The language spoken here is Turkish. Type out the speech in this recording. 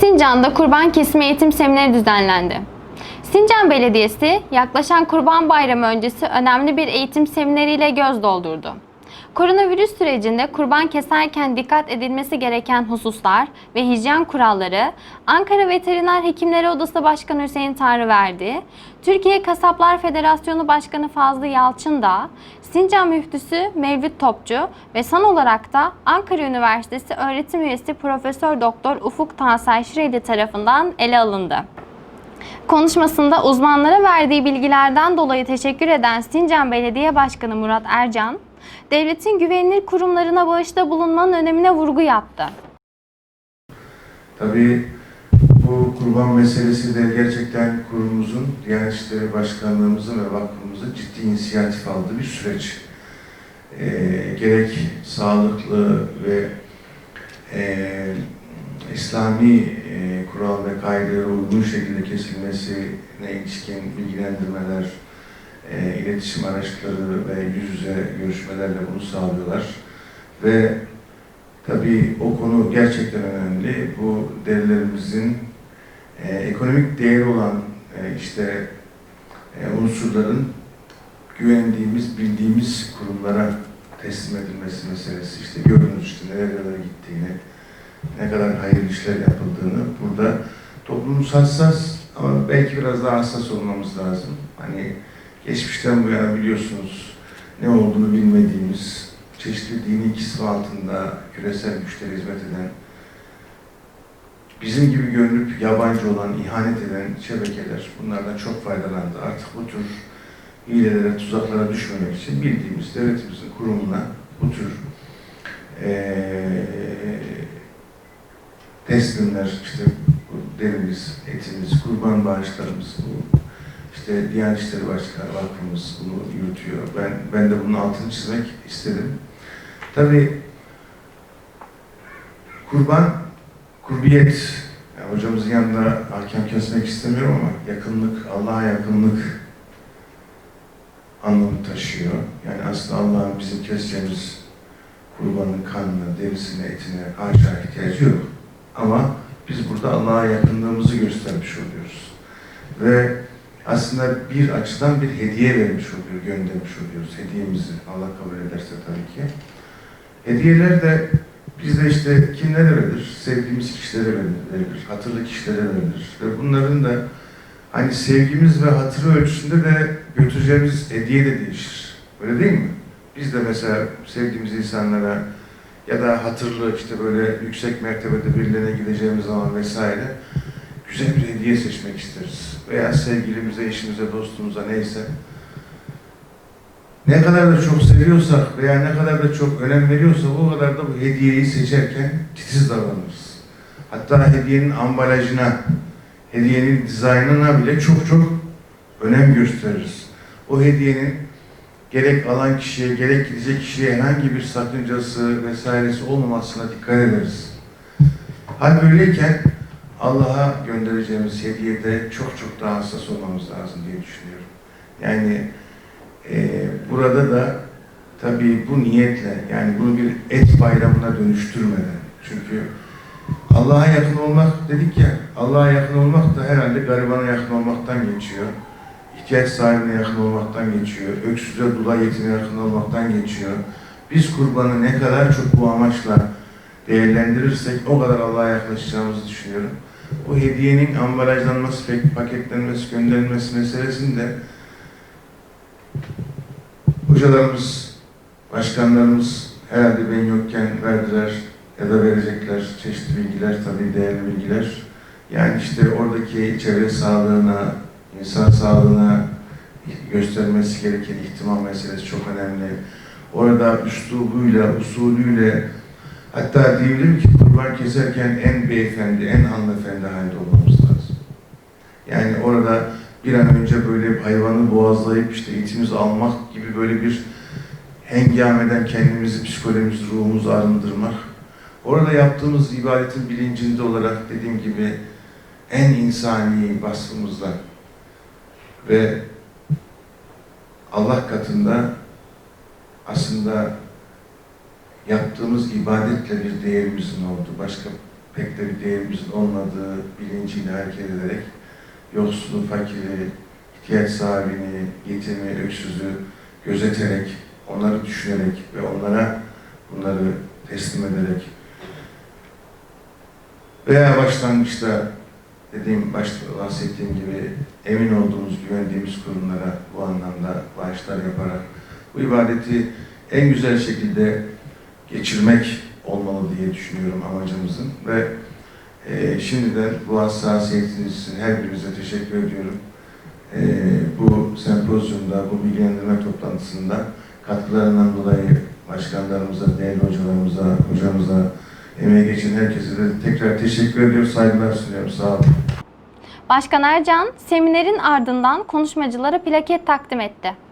Sincan'da kurban kesme eğitim semineri düzenlendi. Sincan Belediyesi yaklaşan Kurban Bayramı öncesi önemli bir eğitim semineriyle göz doldurdu. Koronavirüs sürecinde kurban keserken dikkat edilmesi gereken hususlar ve hijyen kuralları Ankara Veteriner Hekimleri Odası Başkanı Hüseyin Tanrıverdi, Türkiye Kasaplar Federasyonu Başkanı Fazlı Yalçın da, Sincan Müftüsü Mevlüt Topçu ve son olarak da Ankara Üniversitesi öğretim üyesi Profesör Doktor Ufuk Tansel Şireli tarafından ele alındı. Konuşmasında uzmanlara verdiği bilgilerden dolayı teşekkür eden Sincan Belediye Başkanı Murat Ercan, devletin güvenilir kurumlarına bağışta bulunmanın önemine vurgu yaptı. Tabii bu kurban meselesi de gerçekten kurumumuzun, Diyanet İşleri Başkanlığımızın ve vakfımızın ciddi inisiyatif aldığı bir süreç. Ee, gerek sağlıklı ve e, İslami e, kural ve kaidelere uygun şekilde kesilmesine ilişkin bilgilendirmeler, e, iletişim araçları ve yüz yüze görüşmelerle bunu sağlıyorlar. Ve Tabii o konu gerçekten önemli. Bu derilerimizin e, ekonomik değeri olan e, işte e, unsurların güvendiğimiz, bildiğimiz kurumlara teslim edilmesi meselesi. İşte gördünüz işte nerelere gittiğini, ne kadar hayırlı işler yapıldığını. Burada toplumumuz hassas ama belki biraz daha hassas olmamız lazım. Hani geçmişten bu yana biliyorsunuz ne olduğunu bilmediğimiz, çeşitli dini kisve altında küresel güçlere hizmet eden, bizim gibi görünüp yabancı olan, ihanet eden şebekeler bunlardan çok faydalandı. Artık bu tür hilelere, tuzaklara düşmemek için bildiğimiz devletimizin kurumuna bu tür eee teslimler, işte derimiz, etimiz, kurban bağışlarımız, bu işte Diyanet İşleri Başkanı Vakfımız bunu yürütüyor. Ben, ben de bunun altını çizmek istedim. Tabii kurban, kurbiyet, yani hocamızın yanında hakem kesmek istemiyorum ama yakınlık, Allah'a yakınlık anlamı taşıyor. Yani aslında Allah'ın bizim keseceğimiz kurbanın kanına, derisine, etine haşa ihtiyacı yok. Ama biz burada Allah'a yakınlığımızı göstermiş oluyoruz. Ve aslında bir açıdan bir hediye vermiş oluyor, göndermiş oluyoruz hediyemizi. Allah kabul ederse tabii ki. Hediyeler de bizde işte kimlere verilir? Sevdiğimiz kişilere verilir, hatırlı kişilere verilir. Ve bunların da hani sevgimiz ve hatırı ölçüsünde de götüreceğimiz hediye de değişir. Öyle değil mi? Biz de mesela sevdiğimiz insanlara ya da hatırlı işte böyle yüksek mertebede birilerine gideceğimiz zaman vesaire güzel bir hediye seçmek isteriz. Veya sevgilimize, eşimize, dostumuza neyse ne kadar da çok seviyorsak veya ne kadar da çok önem veriyorsak o kadar da bu hediyeyi seçerken titiz davranırız. Hatta hediyenin ambalajına, hediyenin dizaynına bile çok çok önem gösteririz. O hediyenin gerek alan kişiye, gerek gidecek kişiye herhangi bir sakıncası vesairesi olmamasına dikkat ederiz. Hal böyleyken Allah'a göndereceğimiz hediyede çok çok daha hassas olmamız lazım diye düşünüyorum. Yani e, burada da tabii bu niyetle yani bunu bir et bayramına dönüştürmeden çünkü Allah'a yakın olmak dedik ya Allah'a yakın olmak da herhalde garibana yakın olmaktan geçiyor. ihtiyaç sahibine yakın olmaktan geçiyor. Öksüze, dula yetine yakın olmaktan geçiyor. Biz kurbanı ne kadar çok bu amaçla değerlendirirsek o kadar Allah'a yaklaşacağımızı düşünüyorum. Bu hediyenin ambalajlanması, paketlenmesi, gönderilmesi meselesinde hocalarımız, başkanlarımız herhalde ben yokken verdiler ya da verecekler çeşitli bilgiler, tabii değerli bilgiler. Yani işte oradaki çevre sağlığına, insan sağlığına göstermesi gereken ihtimam meselesi çok önemli. Orada üslubuyla, usulüyle hatta diyebilirim ki kurban keserken en beyefendi, en hanımefendi halde olmamız lazım. Yani orada bir an önce böyle hayvanı boğazlayıp işte etimizi almak gibi böyle bir hengameden kendimizi, psikolojimizi, ruhumuzu arındırmak. Orada yaptığımız ibadetin bilincinde olarak dediğim gibi en insani vasfımızla ve Allah katında aslında yaptığımız ibadetle bir değerimizin olduğu, başka pek de bir değerimizin olmadığı bilinciyle hareket ederek yoksulu, fakiri, ihtiyaç sahibini, yetimi, öksüzü gözeterek, onları düşünerek ve onlara bunları teslim ederek veya başlangıçta dediğim başta bahsettiğim gibi emin olduğumuz, güvendiğimiz kurumlara bu anlamda bağışlar yaparak bu ibadeti en güzel şekilde geçirmek olmalı diye düşünüyorum amacımızın ve e, şimdiden bu hassasiyetiniz için her birinize teşekkür ediyorum. E, bu sempozyumda, bu bilgilendirme toplantısında katkılarından dolayı başkanlarımıza, değerli hocalarımıza, hocamıza, emeği geçen herkese de tekrar teşekkür ediyorum, saygılar sunuyorum. Sağ olun. Başkan Ercan, seminerin ardından konuşmacılara plaket takdim etti.